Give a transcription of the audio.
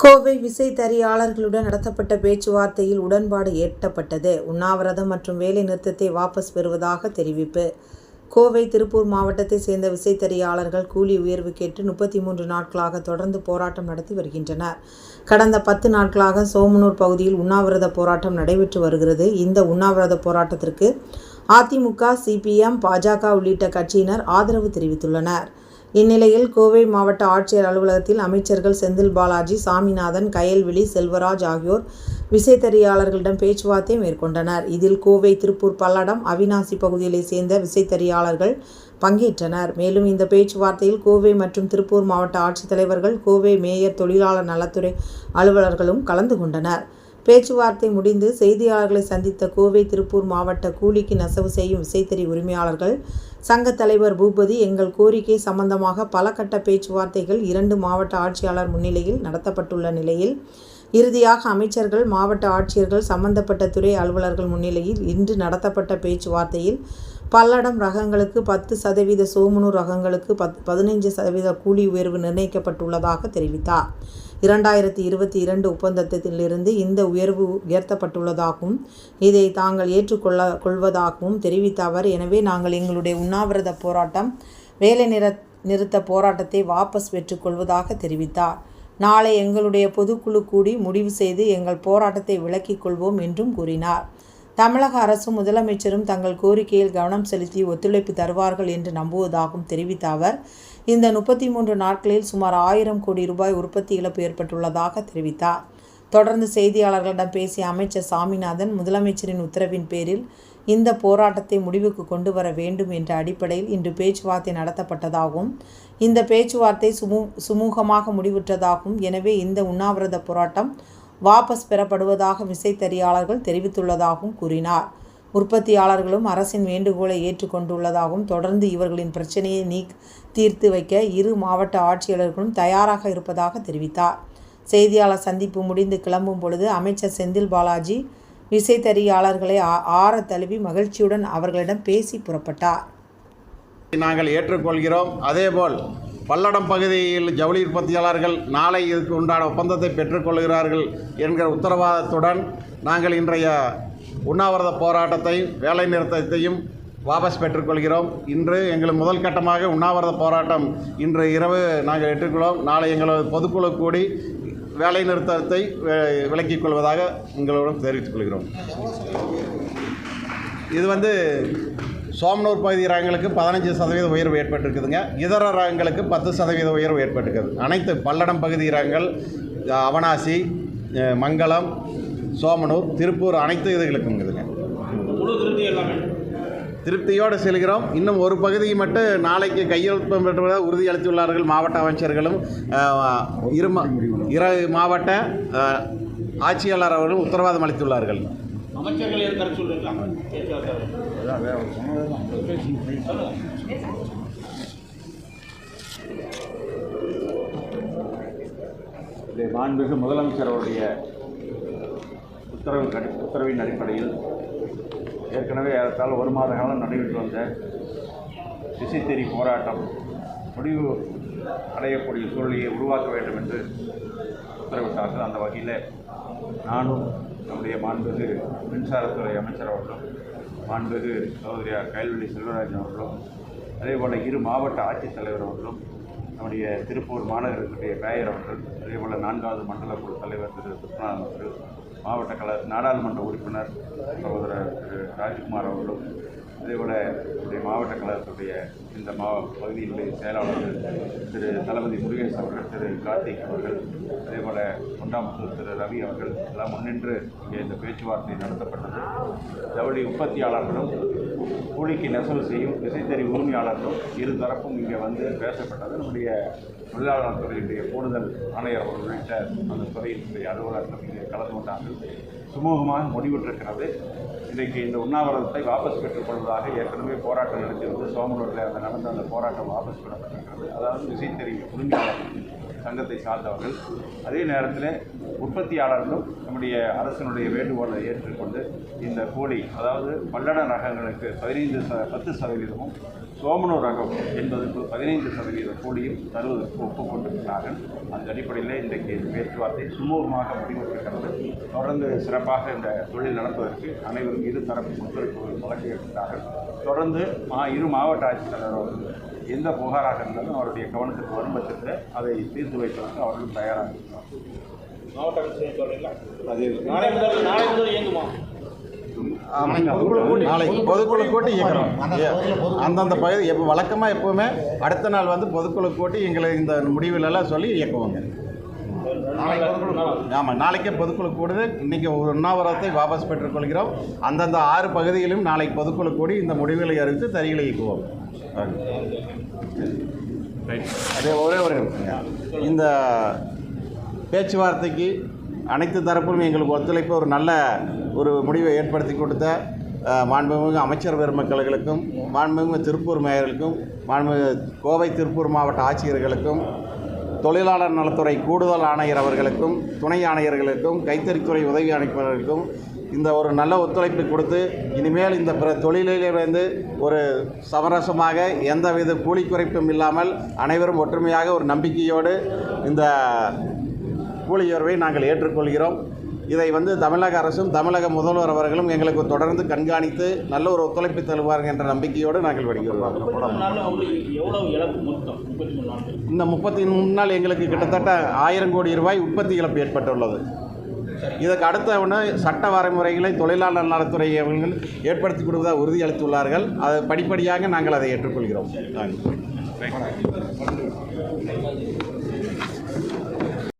கோவை விசைத்தறியாளர்களுடன் நடத்தப்பட்ட பேச்சுவார்த்தையில் உடன்பாடு எட்டப்பட்டது. உண்ணாவிரதம் மற்றும் வேலை நிறுத்தத்தை வாபஸ் பெறுவதாக தெரிவிப்பு. கோவை திருப்பூர் மாவட்டத்தை சேர்ந்த விசைத்தறியாளர்கள் கூலி உயர்வு கேட்டு முப்பத்தி மூன்று நாட்களாக தொடர்ந்து போராட்டம் நடத்தி வருகின்றனர். கடந்த பத்து நாட்களாக சோமனூர் பகுதியில் உண்ணாவிரத போராட்டம் நடைபெற்று வருகிறது. இந்த உண்ணாவிரத போராட்டத்திற்கு அதிமுக சிபிஎம் பாஜக உள்ளிட்ட கட்சியினர் ஆதரவு தெரிவித்துள்ளனர். இந்நிலையில் கோவை மாவட்ட ஆட்சியர் அலுவலகத்தில் அமைச்சர்கள் செந்தில் பாலாஜி சாமிநாதன் கயல்விழி செல்வராஜ் ஆகியோர் விசைத்தறியாளர்களிடம் பேச்சுவார்த்தை மேற்கொண்டனர். இதில் கோவை திருப்பூர் பல்லடம் அவினாசி பகுதிகளைச் சேர்ந்த விசைத்தறியாளர்கள் பங்கேற்றனர். மேலும் இந்த பேச்சுவார்த்தையில் கோவை மற்றும் திருப்பூர் மாவட்ட ஆட்சித்தலைவர்கள் கோவை மேயர் தொழிலாளர் நலத்துறை அலுவலர்களும் கலந்து கொண்டனர். பேச்சுவார்த்தை முடிந்து செய்தியாளர்களை சந்தித்த கோவை திருப்பூர் மாவட்ட கூலிக்கு நெசவு செய்யும் விசைத்தறி உரிமையாளர்கள் சங்க தலைவர் பூபதி எங்கள் கோரிக்கை சம்பந்தமாக பல கட்ட பேச்சுவார்த்தைகள் இரண்டு மாவட்ட ஆட்சியாளர் முன்னிலையில் நடத்தப்பட்டுள்ள நிலையில் இறுதியாக அமைச்சர்கள் மாவட்ட ஆட்சியர்கள் சம்பந்தப்பட்ட துறை அலுவலர்கள் முன்னிலையில் இன்று நடத்தப்பட்ட பேச்சுவார்த்தையில் பல்லடம் ரகங்களுக்கு பத்து சதவீத சோமனூர் ரகங்களுக்கு பத் பதினைஞ்சு சதவீத கூலி உயர்வு நிர்ணயிக்கப்பட்டுள்ளதாக தெரிவித்தார். இரண்டாயிரத்தி இருபத்தி இரண்டு ஒப்பந்தத்திலிருந்து இந்த உயர்வு உயர்த்தப்பட்டுள்ளதாகவும் இதை தாங்கள் ஏற்றுக்கொள்ள கொள்வதாகவும் தெரிவித்த அவர் எனவே நாங்கள் எங்களுடைய உண்ணாவிரத போராட்டம் வேலை நிற நிறுத்த போராட்டத்தை வாபஸ் பெற்றுக்கொள்வதாக தெரிவித்தார். நாளை எங்களுடைய பொதுக்குழு கூடி முடிவு செய்து எங்கள் போராட்டத்தை விலக்கிக் கொள்வோம் என்றும் கூறினார். தமிழக அரசும் முதலமைச்சரும் தங்கள் கோரிக்கையில் கவனம் செலுத்தி ஒத்துழைப்பு தருவார்கள் என்று நம்புவதாகவும் தெரிவித்த அவர் இந்த முப்பத்தி மூன்று நாட்களில் சுமார் ஆயிரம் கோடி ரூபாய் உற்பத்தி இழப்பு ஏற்பட்டுள்ளதாக தெரிவித்தார். தொடர்ந்து செய்தியாளர்களிடம் பேசிய அமைச்சர் சாமிநாதன் முதலமைச்சரின் உத்தரவின் பேரில் இந்த போராட்டத்தை முடிவுக்கு கொண்டு வர வேண்டும் என்ற அடிப்படையில் இன்று பேச்சுவார்த்தை நடத்தப்பட்டதாகவும் இந்த பேச்சுவார்த்தை சுமூ சுமூகமாக முடிவுற்றதாகவும் எனவே இந்த உண்ணாவிரத போராட்டம் வாபஸ் பெறப்படுவதாக விசைத்தறியாளர்கள் தெரிவித்துள்ளதாகவும் கூறினார். உற்பத்தியாளர்களும் அரசின் வேண்டுகோளை ஏற்றுக்கொண்டுள்ளதாகவும் தொடர்ந்து இவர்களின் பிரச்சனையை நீக் தீர்த்து வைக்க இரு மாவட்ட ஆட்சியாளர்களும் தயாராக இருப்பதாக தெரிவித்தார். செய்தியாளர் சந்திப்பு முடிந்து கிளம்பும் பொழுது அமைச்சர் செந்தில் பாலாஜி விசைத்தறியாளர்களை ஆற தழுவி மகிழ்ச்சியுடன் அவர்களிடம் பேசி புறப்பட்டார். நாங்கள் ஏற்றுக்கொள்கிறோம். அதேபோல் பல்லடம் பகுதியில் ஜவுளி உற்பத்தியாளர்கள் நாளை இதுக்கு உண்டான ஒப்பந்தத்தை பெற்றுக்கொள்கிறார்கள் என்கிற உத்தரவாதத்துடன் நாங்கள் இன்றைய உண்ணாவிரத போராட்டத்தையும் வேலை நிறுத்தத்தையும் வாபஸ் பெற்றுக்கொள்கிறோம் இன்று எங்கள் முதல் கட்டமாக உண்ணாவிரத போராட்டம் இன்று இரவு நாங்கள் ஏற்றுக்கொள்வோம் நாளை எங்களது பொதுக்குழு கூடி வேலை நிறுத்தத்தை வி- விலக்கிக் கொள்வதாக உங்களிடம் தெரிவித்துக் கொள்கிறோம். இது வந்து சோமனூர் பகுதி ரகங்களுக்கு பதினஞ்சு சதவீத உயர்வு ஏற்பட்டிருக்குதுங்க. இதர ரகங்களுக்கு பத்து சதவீத உயர்வு ஏற்பட்டிருக்குது. அனைத்து பல்லடம் பகுதி ரகங்கள் அவனாசி மங்களம் சோமனூர் திருப்பூர் அனைத்து இதுகளுக்கும் எல்லாமே. திருப்தியோடு செல்கிறோம். இன்னும் ஒரு பகுதியை மட்டும் நாளைக்கு கையெழுத்து பெற்றுவதாக உறுதியளித்துள்ளார்கள் மாவட்ட அமைச்சர்களும் இரு இரு மாவட்ட ஆட்சியாளர் அவர்களும் உத்தரவாதம் அளித்துள்ளார்கள். அமைச்சர்கள் ஏற்கனவே சொல்லிருக்காங்க பேச்சுவார்த்தை தான் மாண்புமிகு முதலமைச்சர் அவருடைய உத்தரவு கடி- உத்தரவின் அடிப்படையில் ஏற்கனவே ஏறத்தால் ஒரு மாத காலம் நடைபெற்று வந்த திசைத்தெறி போராட்டம் முடிவு அடையக்கூடிய சூழ்நிலையை உருவாக்க வேண்டும் என்று உத்தரவிட்டார்கள். அந்த வகையில் நானும் நம்முடைய மாண்புமிகு மின்சாரத்துறை அமைச்சர் அவர்களும் மாண்புமிகு சகோதரியார் கைல்வெளி செல்வராஜன் அவர்களும் அதேபோல் இரு மாவட்ட ஆட்சித்தலைவர் அவர்களும் நம்முடைய திருப்பூர் மாநகரத்துடைய மேயர் அவர்கள் அதேபோல் நான்காவது மண்டல குழு தலைவர் திரு சுப்ரநாதன் அவர்கள் மாவட்ட கல நாடாளுமன்ற உறுப்பினர் சகோதரர் திரு ராஜ்குமார் அவர்களும் அதேபோல் நம்முடைய மாவட்ட கழகத்துடைய இந்த மா பகுதியினுடைய செயலாளர்கள் திரு தளபதி முருகேஷ் அவர்கள் திரு கார்த்திக் அவர்கள் அதேபோல் தொண்டாமுத்தூர் திரு ரவி அவர்கள் எல்லாம் முன்னின்று இங்கே இந்த பேச்சுவார்த்தை நடத்தப்பட்டது. ஜவுளி உற்பத்தியாளர்களும் கூலிக்கு நெசவு செய்யும் விசைத்தறி உரிமையாளர்களும் இரு தரப்பும் இங்கே வந்து பேசப்பட்டது. நம்முடைய தொழிலாளர் துறையினுடைய கூடுதல் ஆணையர் அவர்கள் உள்ளிட்ட அந்த துறையினுடைய அலுவலர்கள் இங்கே கலந்து கொண்டார்கள். சுமூகமாக முடிவுற்றிருக்கிறது இன்றைக்கு இந்த உண்ணாவிரதத்தை வாபஸ் பெற்றுக்கொள்வதாக ஏற்கனவே போராட்டம் நடத்தி வந்து சோமலூரில் அந்த நடந்த அந்த போராட்டம் வாபஸ் பெறப்பட்டிருக்கிறது. அதாவது விசைத்தறி உரிமையாளர் சங்கத்தை சார்ந்தவர்கள். அதே நேரத்தில் உற்பத்தியாளர்களும் நம்முடைய அரசினுடைய வேண்டுகோளை ஏற்றுக்கொண்டு இந்த கோழி அதாவது பல்லட ரகங்களுக்கு பதினைந்து ச பத்து சதவீதமும் சோமனூர் ரகம் என்பதற்கு பதினைந்து சதவீத கோழியும் தருவதற்கு ஒப்புக்கொண்டிருக்கிறார்கள். அந்த அடிப்படையில் இன்றைக்கு பேச்சுவார்த்தை சுமூகமாக முடிவெடுக்கிறது தொடர்ந்து சிறப்பாக இந்த தொழில் நடப்பதற்கு அனைவரும் இரு தரப்பு வளர்ச்சி வழங்கியிருக்கிறார்கள் தொடர்ந்து மா இரு மாவட்ட ஆட்சித்தலைவர் எந்த புகாராக இருந்தாலும் அவருடைய கவனத்துக்கு வரும் பட்சத்தில் அதை தீர்த்து வைப்பதற்கு அவர்களும் தயாராக இருக்கிறார் மாவட்ட ஆட்சியர் சொல்றீங்களா அதே நாளை முதல் நாளை முதல் இயங்குமா? நாளை பொதுக்குழு கூட்டி இயக்கிறோம். அந்தந்த பகுதி எப்போ வழக்கமாக எப்போவுமே அடுத்த நாள் வந்து பொதுக்குழு கூட்டி எங்களை இந்த முடிவுகளெல்லாம் சொல்லி இயக்குவோங்க. ஆமாம் நாளைக்கே பொதுக்குழு கூடுது. இன்றைக்கி உண்ணாவிரதத்தை வாபஸ் பெற்றுக்கொள்கிறோம். அந்தந்த ஆறு பகுதிகளிலும் நாளை பொதுக்குழு கூடி இந்த முடிவுகளை அறிவித்து தறிகளை இயக்குவோம். அதே ஒரே ஒரு இந்த பேச்சுவார்த்தைக்கு அனைத்து தரப்பிலும் எங்களுக்கு ஒத்துழைப்பு ஒரு நல்ல ஒரு முடிவை ஏற்படுத்தி கொடுத்த மாண்புமிகு அமைச்சர் பெருமக்களுக்கும் மாண்புமிகு திருப்பூர் மேயர்களுக்கும் மாண்புமிகு கோவை திருப்பூர் மாவட்ட ஆட்சியர்களுக்கும் தொழிலாளர் நலத்துறை கூடுதல் ஆணையர் அவர்களுக்கும் துணை ஆணையர்களுக்கும் கைத்தறித்துறை உதவி அமைப்பவர்களுக்கும் இந்த ஒரு நல்ல ஒத்துழைப்பு கொடுத்து இனிமேல் இந்த பிற தொழிலிலிருந்து ஒரு சமரசமாக எந்தவித கூலி குறைப்பும் இல்லாமல் அனைவரும் ஒற்றுமையாக ஒரு நம்பிக்கையோடு இந்த கூலியுறவை நாங்கள் ஏற்றுக்கொள்கிறோம். இதை வந்து தமிழக அரசும் தமிழக முதல்வர் அவர்களும் எங்களுக்கு தொடர்ந்து கண்காணித்து நல்ல ஒரு ஒத்துழைப்பு தருவார்கள் என்ற நம்பிக்கையோடு நாங்கள் வருகிறோம். இந்த முப்பத்தி மூணு நாள் எங்களுக்கு கிட்டத்தட்ட ஆயிரம் கோடி ரூபாய் உற்பத்தி இழப்பு ஏற்பட்டுள்ளது. இதற்கு அடுத்த ஒன்று சட்ட வரைமுறைகளை தொழிலாளர் நலத்துறை அவர்கள் ஏற்படுத்தி கொடுப்பதாக உறுதியளித்துள்ளார்கள். அதை படிப்படியாக நாங்கள் அதை ஏற்றுக்கொள்கிறோம்.